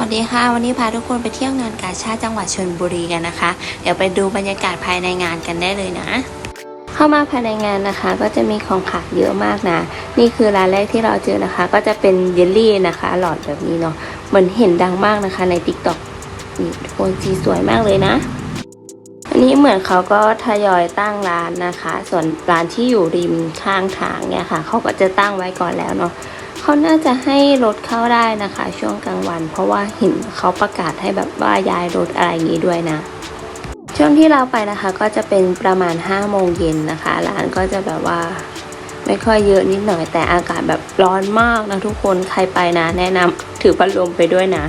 วัสดีค่ะ วันนี้พาทุกคนไปเที่ยวงานกาชาติจังหวัดชลบุรีกันนะคะ เดี๋ยวไปดูบรรยากาศภายในงานกันได้เลยนะ เข้ามาภายในงานนะคะ ก็จะมีของขายเยอะมากนะ นี่คือร้านแรกที่เราเจอนะคะ ก็จะเป็นเยลลี่นะคะ หลอดแบบนี้เนาะเหมือนเห็นดังมากนะคะใน t ิ k t o k นี่ทุกคนสีสวยมากเลยนะ อันนี้เหมือนเขาก็ทยอยตั้งร้านนะคะ ส่วนร้านที่อยู่ริมข้างทางเนี่ยค่ะเขาก็จะตั้งไว้ก่อนแล้วเนาะ เขาน่าจะให้รถเข้าได้นะคะ ช่วงกลางวัน เพราะว่าเห็นเขาประกาศให้แบบว่าย้ายรถอะไรอย่างนี้ด้วยนะ ช่วงที่เราไปนะคะก็จะเป็นประมาณ5โมงเย็นนะคะร้านก็จะแบบว่าไม่ค่อยเยอะนิดหน่อยแต่อากาศแบบร้อนมากนะทุกคนใครไปนะ แนะนำถือพัดลมไปด้วยนะ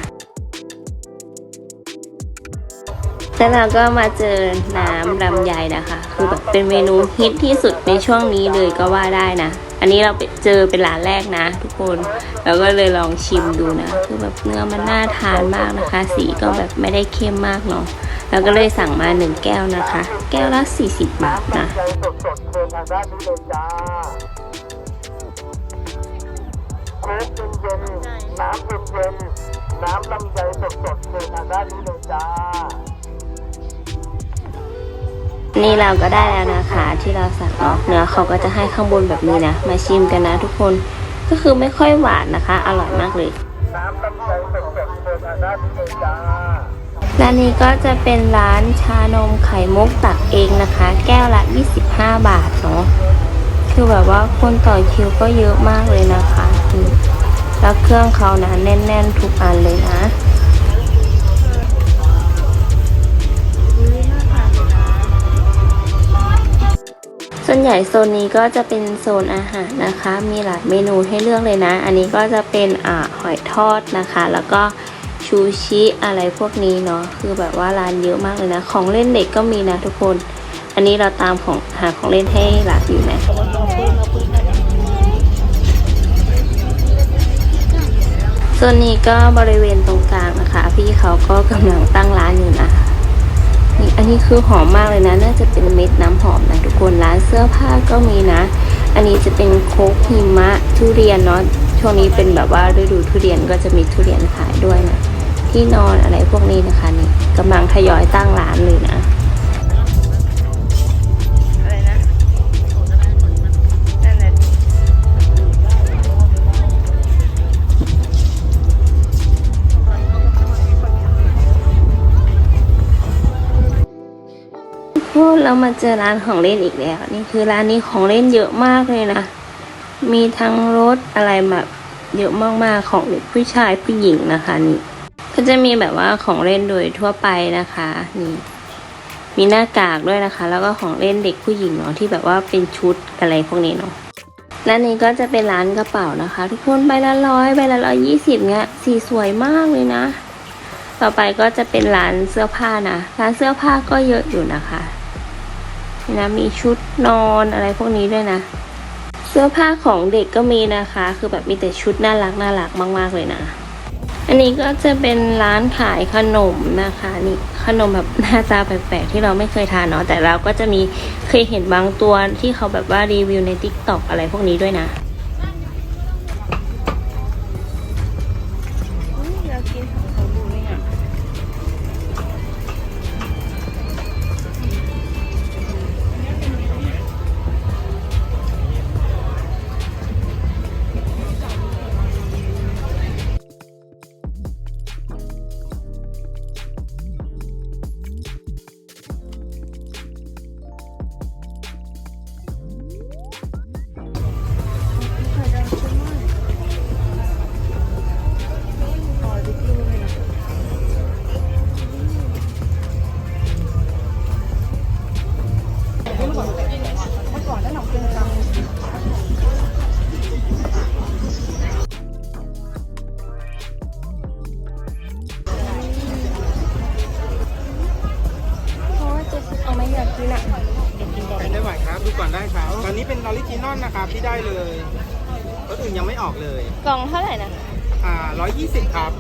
แล้วเราก็มาเจอน้ำลำไยนะคะ คือแบบเป็นเมนูฮิตที่สุดในช่วงนี้เลยก็ว่าได้นะ อันนี้เราเจอเป็นร้านแรกนะ ทุกคนเราก็เลยลองชิมดูนะ คือแบบเนื้อมันน่าทานมากนะคะ สีก็แบบไม่ได้เข้มมากเนาะเราก็เลยสั่งมาหนึ่งแก้วนะคะ แก้วละ 40 บาทนะใจสดสดๆเชิญทางด้านนี้เลยจ้าโค้กเย็นเย็นๆน้ำเย็นนๆน้ำลำไยสดสดๆเชิญทางด้านนี้เลยจ้า นี่เราก็ได้แล้วนะคะที่เราสั่งเนาะเนื้อเขาก็จะให้ข้างบนแบบนี้นะ มาชิมกันนะทุกคนก็คือไม่ค่อยหวานนะคะ อร่อยมากเลยน้ำลำไยสดสดๆเชิญทางด้านนี้เลยจ้าร้านนี้ก็จะเป็นร้านชานมไข่มุกตักเองนะคะ แก้วละ 25 บาทเนาะคือแบบว่าคนต่อคิวก็เยอะมากเลยนะคะ แล้วเครื่องเขานะแน่น ๆ ทุกอันเลยนะ วนใหญ่โซนนี้ก็จะเป็นโซนอาหารนะคะ มีหลายเมนูให้เลือกเลยนะ อันนี้ก็จะเป็นอ่าหอยทอดนะคะ แล้วก็ชูชิอะไรพวกนี้เนาะ คือแบบว่าร้านเยอะมากเลยนะ ของเล่นเด็กก็มีนะทุกคน อันนี้เราตามของหาของเล่นให้หลานอยู่นะส่วนนี้ก็บริเวณตรงกลางนะคะ พี่เขาก็กำลัง นี่คือหอมมากเลยนะ น่าจะเป็นเม็ดน้ำหอมนะทุกคนร้านเสื้อผ้าก็มีนะ อันนี้จะเป็นโคกหิมะทุเรียนเนาะช่วงนี้เป็นแบบว่าฤดูทุเรียนก็จะมีทุเรียนขายด้วยนะที่นอนอะไรพวกนี้นะคะนี่กำลังทยอยตั้งร้านเลยนะ เรามาเจอร้านของเล่นอีกแล้ว นี่คือร้านนี้ของเล่นเยอะมากเลยนะ มีทั้งรถอะไรแบบเยอะมากๆของเด็กผู้ชายผู้หญิงนะคะนี่ก็จะมีแบบว่าของเล่นโดยทั่วไปนะคะนี่มีหน้ากากด้วยนะคะ แล้วก็ของเล่นเด็กผู้หญิงเนาะที่แบบว่าเป็นชุดอะไรพวกนี้เนาะร้านนี้ก็จะเป็นร้านกระเป๋านะคะ ทุกคนใบละร้อยใบละร้อยยี่สิบเงี้ยสีสวยมากเลยนะ ต่อไปก็จะเป็นร้านเสื้อผ้านะร้านเสื้อผ้าก็เยอะอยู่นะคะ นะมีชุดนอนอะไรพวกนี้ด้วยนะ เสื้อผ้าของเด็กก็มีนะคะ คือแบบมีแต่ชุดน่ารักน่ารักมาก ๆ เลยนะ อันนี้ก็จะเป็นร้านขายขนมนะคะนี่ขนมแบบหน้าตาแปลกๆที่เราไม่เคยทานเนาะแต่เราก็จะมีเคยเห็นบางตัวที่เขาแบบว่ารีวิวใน t ิ k t o k อะไรพวกนี้ด้วยนะ เพราะว่าจะเอาไม่อยากกินอะไปได้ไหวครับ ดูก่อนได้ครับตอนนี้เป็นออริจินอลนะครับที่ได้เลยรถอื่นยังไม่ออกเลย กล่องเท่าไหร่นะอ่า120 ครับ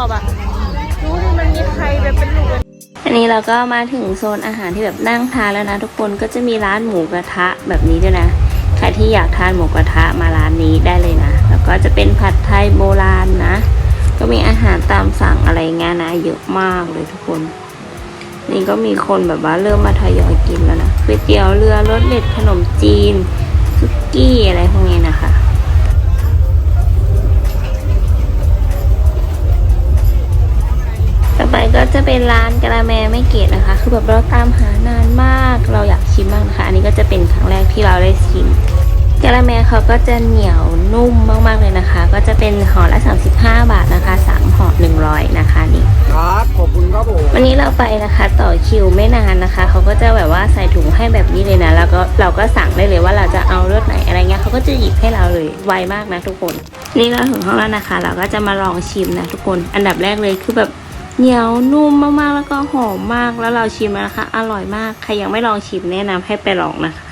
อบอะรู้มันมีใครแบบเป็นหนูอันนี้เราก็มาถึงโซนอาหารที่แบบนั่งทานแล้วนะ ทุกคนก็จะมีร้านหมูกระทะแบบนี้ด้วยนะ ใครที่อยากทานหมูกระทะมาร้านนี้ได้เลยนะ แล้วก็จะเป็นผัดไทยโบราณนะ ก็มีอาหารตามสั่งอะไรงี้นะ เยอะมากเลยทุกคน นี่ก็มีคนแบบว่าเริ่มมาทยอยกินแล้วนะก๋วยเตี๋ยวเรือรสเด็ดขนมจีนซุกี้อะไรพวกนี้นะคะ เป็นร้านกะละแมไม่เกตนะคะ คือแบบเราตามหานานมาก เราอยากชิมมากนะคะ อันนี้ก็จะเป็นครั้งแรกที่เราได้ชิมกะละแมเขาก็จะเหนียวนุ่มมากๆเลยนะคะ ก็จะเป็นห่อละ 35 บาทนะคะ3ห่อ100 นะคะนี่ครับขอบคุณครับผมวันนี้เราไปนะคะ ต่อคิวไม่นานนะคะ เขาก็จะแบบว่าใส่ถุงให้แบบนี้เลยนะ แล้วก็เราก็สั่งได้เลยว่าเราจะเอารสไหนอะไรเงี้ยเขาก็จะหยิบให้เราเลยไวมากนะทุกคน นี่เราถึงห้องแล้วนะคะ เราก็จะมาลองชิมนะทุกคน อันดับแรกเลยคือแบบ เหนียวนุ่มมากๆแล้วก็หอมมากแล้วเราชิมแล้วนะคะอร่อยมาก ใครยังไม่ลองชิมแนะนำให้ไปลองนะคะ